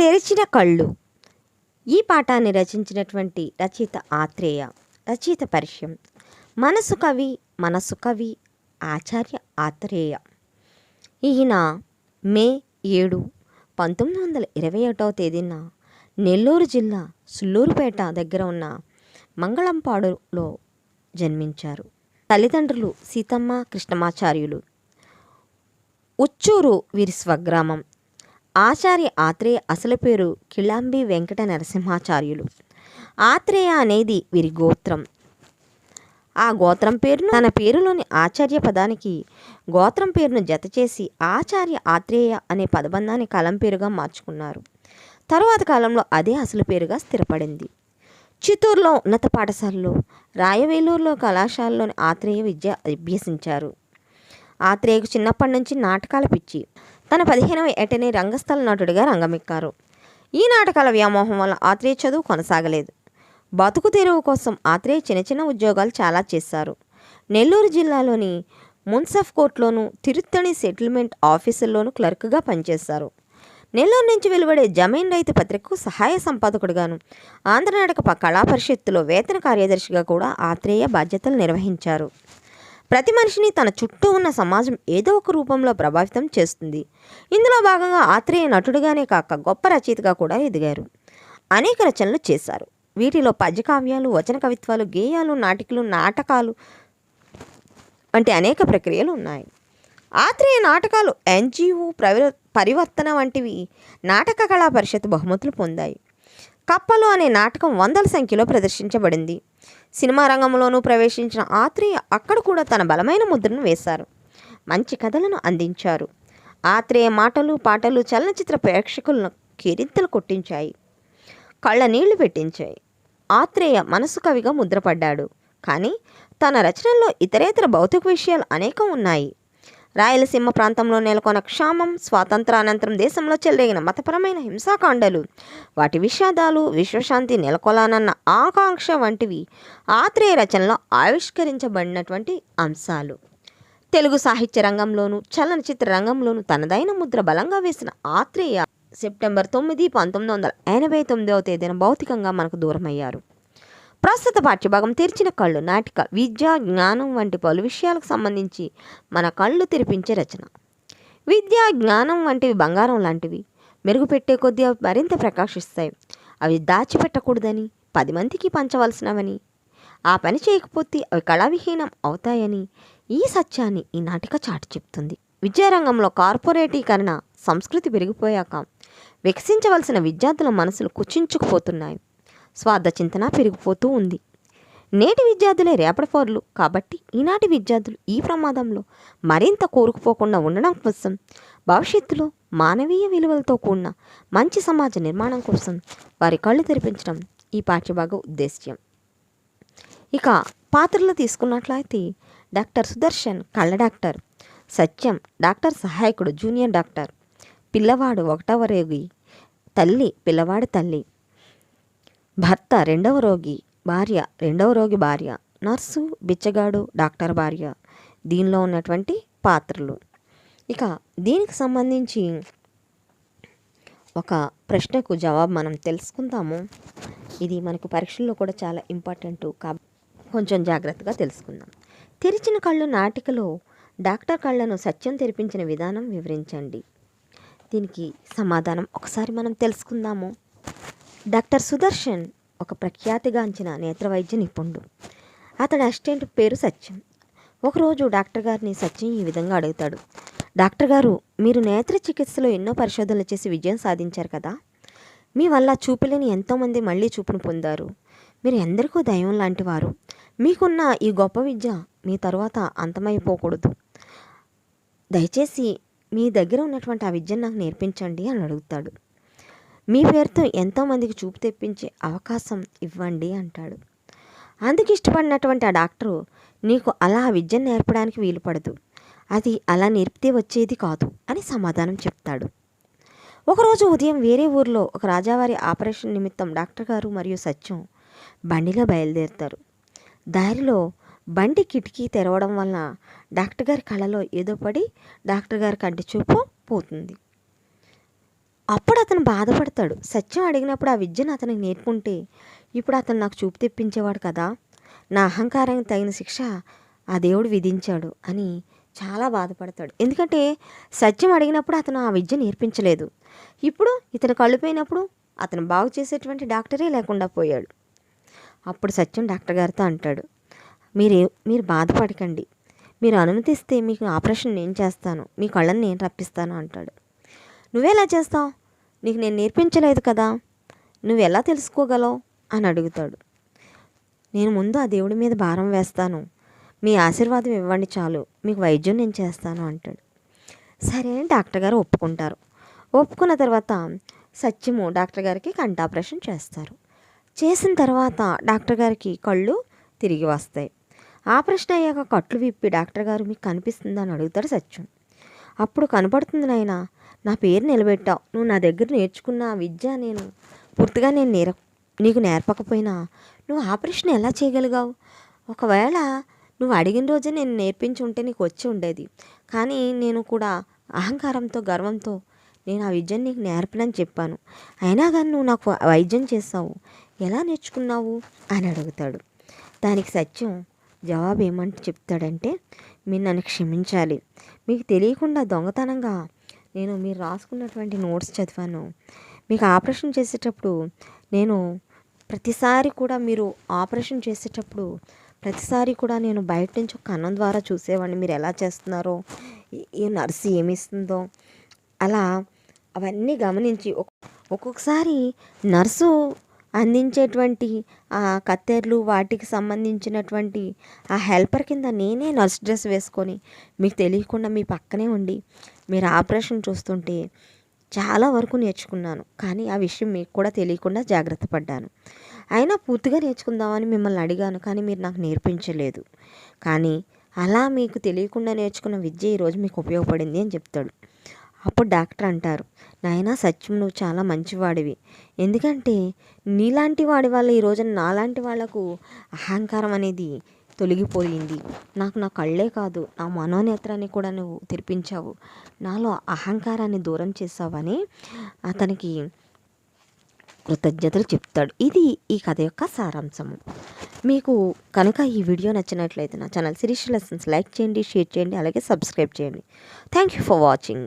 తెరిచిన కళ్ళు. ఈ పాఠాన్ని రచించినటువంటి రచయిత ఆత్రేయ రచయిత పరిచయం. మనసు కవి మనసు కవి ఆచార్య ఆత్రేయ. ఈయన మే ఏడు పంతొమ్మిది వందల ఇరవై ఒకటవ తేదీన నెల్లూరు జిల్లా సుల్లూరుపేట దగ్గర ఉన్న మంగళంపాడులో జన్మించారు. తల్లిదండ్రులు సీతమ్మ కృష్ణమాచార్యులు. ఉచ్చూరు వీరి స్వగ్రామం. ఆచార్య ఆత్రేయ అసలు పేరు కిళాంబి వెంకట నరసింహాచార్యులు. ఆత్రేయ అనేది వీరి గోత్రం. ఆ గోత్రం పేరును తన పేరులోని ఆచార్య పదానికి గోత్రం పేరును జతచేసి ఆచార్య ఆత్రేయ అనే పదబంధాన్ని కలం పేరుగా మార్చుకున్నారు. తరువాత కాలంలో అదే అసలు పేరుగా స్థిరపడింది. చిత్తూరులో ఉన్నత పాఠశాలలో రాయవేలూరులో కళాశాలలోని ఆత్రేయ విద్య అభ్యసించారు. ఆత్రేయకు చిన్నప్పటి నుంచి నాటకాల పిచ్చి. తన పదిహేనవ ఏటనే రంగస్థల నటుడిగా రంగమెక్కారు. ఈ నాటకాల వ్యామోహం వల్ల ఆత్రేయ చదువు కొనసాగలేదు. బతుకు తెరువు కోసం ఆత్రేయ చిన్న చిన్న ఉద్యోగాలు చాలా చేశారు. నెల్లూరు జిల్లాలోని మున్సఫ్ కోర్టులోను తిరుత్తణి సెటిల్మెంట్ ఆఫీసుల్లోనూ క్లర్క్గా పనిచేశారు. నెల్లూరు నుంచి వెలువడే జమీన్ రైతు పత్రికకు సహాయ సంపాదకుడిగాను ఆంధ్రనాటక కళా పరిషత్తులో వేతన కార్యదర్శిగా కూడా ఆత్రేయ బాధ్యతలు నిర్వహించారు. ప్రతి మనిషిని తన చుట్టూ ఉన్న సమాజం ఏదో ఒక రూపంలో ప్రభావితం చేస్తుంది. ఇందులో భాగంగా ఆత్రేయ నటుడిగానే కాక గొప్ప రచయితగా కూడా ఎదిగారు. అనేక రచనలు చేశారు. వీటిలో పద్యకావ్యాలు వచన కవిత్వాలు గేయాలు నాటికలు నాటకాలు వంటి అనేక ప్రక్రియలు ఉన్నాయి. ఆత్రేయ నాటకాలు ఎన్జిఓ ప్రవి పరివర్తన వంటివి నాటక కళా పరిషత్ బహుమతులు పొందాయి. కప్పలు అనే నాటకం వందల సంఖ్యలో ప్రదర్శించబడింది. సినిమా రంగంలోనూ ప్రవేశించిన ఆత్రేయ అక్కడ కూడా తన బలమైన ముద్రను వేశారు. మంచి కథలను అందించారు. ఆత్రేయ మాటలు పాటలు చలనచిత్ర ప్రేక్షకులను కిరింతలు కొట్టించాయి. కళ్ళ నీళ్ళు పెట్టించాయి. ఆత్రేయ మనసు కవిగా ముద్రపడ్డాడు. కానీ తన రచనల్లో ఇతరేతర భౌతిక విషయాలు అనేకం ఉన్నాయి. రాయలసీమ ప్రాంతంలో నెలకొన్న క్షామం స్వాతంత్రానంతరం దేశంలో చెలరేగిన మతపరమైన హింసాకాండలు. వాటి విషాదాలు విశ్వశాంతి నెలకొలానన్న ఆకాంక్ష వంటివి ఆత్రేయ రచనలో ఆవిష్కరించబడినటువంటి అంశాలు. తెలుగు సాహిత్య రంగంలోనూ చలనచిత్ర రంగంలోనూ తనదైన ముద్ర బలంగా వేసిన ఆత్రేయ సెప్టెంబర్ తొమ్మిది పంతొమ్మిది వందల ఎనభై తొమ్మిదవ తేదీన భౌతికంగా మనకు దూరమయ్యారు. ప్రస్తుత పాఠ్యభాగం తెరిచిన కళ్ళు నాటిక విద్య జ్ఞానం వంటి పలు విషయాలకు సంబంధించి మన కళ్ళు తెరిపించే రచన. విద్య జ్ఞానం వంటివి బంగారం లాంటివి మెరుగుపెట్టే కొద్దీ అవి మరింత ప్రకాశిస్తాయి. అవి దాచిపెట్టకూడదని పది మందికి పంచవలసినవని ఆ పని చేయకపోతే అవి కళావిహీనం అవుతాయని ఈ సత్యాన్ని ఈ నాటిక చాటి చెప్తుంది. విద్యారంగంలో కార్పొరేటీకరణ సంస్కృతి పెరిగిపోయాక వికసించవలసిన విద్యార్థుల మనసులు కుచించుకుపోతున్నాయి. స్వార్థ చింతన పెరిగిపోతూ ఉంది. నేటి విద్యార్థులే రేపటి పౌరులు కాబట్టి ఈనాటి విద్యార్థులు ఈ ప్రమాదంలో మరింత కోరుకుపోకుండా ఉండడం కోసం భవిష్యత్తులో మానవీయ విలువలతో కూడిన మంచి సమాజ నిర్మాణం కోసం వారి కళ్ళు తెరిపించడం ఈ పాఠ్యభాగ ఉద్దేశ్యం. ఇక పాత్రలు తీసుకున్నట్లయితే డాక్టర్ సుదర్శన్ కళ్ళ డాక్టర్ సత్యం డాక్టర్ సహాయకుడు జూనియర్ డాక్టర్ పిల్లవాడు ఒకటవ రేగి తల్లి పిల్లవాడి తల్లి భర్త రెండవ రోగి భార్య రెండవ రోగి భార్య నర్సు బిచ్చగాడు డాక్టర్ భార్య. దీనిలో ఉన్నటువంటి పాత్రలు. ఇక దీనికి సంబంధించి ఒక ప్రశ్నకు జవాబు మనం తెలుసుకుందాము. ఇది మనకు పరీక్షల్లో కూడా చాలా ఇంపార్టెంట్ కాబట్టి కొంచెం జాగ్రత్తగా తెలుసుకుందాం. తెరిచిన కళ్ళు నాటికలో డాక్టర్ కళ్ళను సత్యం తెరిపించిన విధానం వివరించండి. దీనికి సమాధానం ఒకసారి మనం తెలుసుకుందాము. డాక్టర్ సుదర్శన్ ఒక ప్రఖ్యాతిగాంచిన నేత్రవైద్య నిపుణుడు. అతడి అసిస్టెంట్ పేరు సత్యం. ఒకరోజు డాక్టర్ గారిని సత్యం ఈ విధంగా అడుగుతాడు. డాక్టర్ గారు మీరు నేత్ర చికిత్సలో ఎన్నో పరిశోధనలు చేసి విజయం సాధించారు కదా? మీ వల్ల చూపులేని ఎంతోమంది మళ్ళీ చూపును పొందారు. మీరు ఎందరికో దైవం లాంటి వారు. మీకున్న ఈ గొప్ప విద్య మీ తరువాత అంతమైపోకూడదు. దయచేసి మీ దగ్గర ఉన్నటువంటి ఆ విద్యను నాకు నేర్పించండి అని అడుగుతాడు. మీ పేరుతో ఎంతోమందికి చూపు తెప్పించే అవకాశం ఇవ్వండి అంటాడు. అందుకు ఇష్టపడినటువంటి ఆ డాక్టరు నీకు అలా ఆ విద్యను నేర్పడానికి వీలు పడదు. అది అలా నేర్పితే వచ్చేది కాదు అని సమాధానం చెప్తాడు. ఒకరోజు ఉదయం వేరే ఊరిలో ఒక రాజావారి ఆపరేషన్ నిమిత్తం డాక్టర్ గారు మరియు సత్యం బండిలో బయలుదేరుతారు. దారిలో బండి కిటికీ తెరవడం వలన డాక్టర్ గారి కళ్ళలో ఏదో పడి డాక్టర్ గారి కంటి చూపు పోతుంది. అప్పుడు అతను బాధపడతాడు. సత్యం అడిగినప్పుడు ఆ విద్యను అతనికి నేర్పుంటే ఇప్పుడు అతను నాకు చూపు తెప్పించేవాడు కదా. నా అహంకారానికి తగిన శిక్ష ఆ దేవుడు విధించాడు అని చాలా బాధపడతాడు. ఎందుకంటే సత్యం అడిగినప్పుడు అతను ఆ విద్య నేర్పించలేదు. ఇప్పుడు ఇతను కళ్ళుపోయినప్పుడు అతను బాగు చేసేటువంటి డాక్టరే లేకుండా పోయాడు. అప్పుడు సత్యం డాక్టర్ గారితో అంటాడు మీరే మీరు బాధపడకండి. మీరు అనుమతిస్తే మీకు ఆపరేషన్ నేను చేస్తాను. మీ కళ్ళని నేను రప్పిస్తాను అంటాడు. నువ్వేలా చేస్తావు? నీకు నేను నేర్పించలేదు కదా నువ్వు ఎలా తెలుసుకోగలవు? అని అడుగుతాడు. నేను ముందు ఆ దేవుడి మీద భారం వేస్తాను. మీ ఆశీర్వాదం ఇవ్వండి చాలు. మీకు వైద్యం నేను చేస్తాను అంటాడు. సరే అని డాక్టర్ గారు ఒప్పుకుంటారు. ఒప్పుకున్న తర్వాత సత్యము డాక్టర్ గారికి కంటి ఆపరేషన్ చేస్తారు. చేసిన తర్వాత డాక్టర్ గారికి కళ్ళు తిరిగి వస్తాయి. ఆపరేషన్ అయ్యాక కట్లు విప్పి డాక్టర్ గారు మీకు కనిపిస్తుందని అని అడుగుతాడు సత్యం. అప్పుడు కనపడుతుంది నాయన. నా పేరు నిలబెట్టావు. నువ్వు నా దగ్గర నేర్చుకున్న విద్య నేను పూర్తిగా నేను నేర. నీకు నేర్పకపోయినా నువ్వు ఆపరేషన్ ఎలా చేయగలిగావు? ఒకవేళ నువ్వు అడిగిన రోజే నేను నేర్పించి ఉంటే నీకు వచ్చి ఉండేది. కానీ నేను కూడా అహంకారంతో గర్వంతో నేను ఆ విద్యను నీకు నేర్పనని చెప్పాను. అయినా కానీ నువ్వు నాకు వైద్యం చేస్తావు ఎలా నేర్చుకున్నావు? అని అడుగుతాడు. దానికి సత్యం జవాబు ఏమంటే చెప్తాడంటే మీరు నన్ను క్షమించాలి. మీకు తెలియకుండా దొంగతనంగా నేను మీరు రాసుకున్నటువంటి నోట్స్ చదివాను. మీకు ఆపరేషన్ చేసేటప్పుడు నేను ప్రతిసారి కూడా మీరు ఆపరేషన్ చేసేటప్పుడు ప్రతిసారి కూడా నేను బయట నుంచి ఒక కన్నం ద్వారా చూసేవాడిని. మీరు ఎలా చేస్తున్నారో ఈ- నర్సు ఏమి ఇస్తుందో అలా అవన్నీ గమనించి ఒక్కొక్కసారి నర్సు అందించేటువంటి ఆ కత్తెర్లు వాటికి సంబంధించినటువంటి ఆ హెల్పర్ కింద నేనే నర్స్ డ్రెస్ వేసుకొని మీకు తెలియకుండా మీ పక్కనే ఉండి మీరు ఆపరేషన్ చూస్తుంటే చాలా వరకు నేర్చుకున్నాను. కానీ ఆ విషయం మీకు కూడా తెలియకుండా జాగ్రత్త పడ్డాను. అయినా పూర్తిగా నేర్చుకుందామని మిమ్మల్ని అడిగాను కానీ మీరు నాకు నేర్పించలేదు. కానీ అలా మీకు తెలియకుండా నేర్చుకున్న విద్య ఈరోజు మీకు ఉపయోగపడింది అని చెప్తాడు. అప్పుడు డాక్టర్ అంటారు నాయనా సత్యం నువ్వు చాలా మంచివాడివి. ఎందుకంటే నీలాంటి వాడి వల్ల ఈరోజు నాలాంటి వాళ్ళకు అహంకారం అనేది తొలగిపోయింది. నాకు నా కళ్ళే కాదు నా మనోనేత్రాన్ని కూడా నువ్వు తెరిపించావు. నాలో అహంకారాన్ని దూరం చేసావని అతనికి కృతజ్ఞతలు చెప్తాడు. ఇది ఈ కథ యొక్క సారాంశము. మీకు కనుక ఈ వీడియో నచ్చినట్లయితే నా ఛానల్ సిరీష్ లెసన్స్ లైక్ చేయండి షేర్ చేయండి అలాగే సబ్స్క్రైబ్ చేయండి. Thank you for watching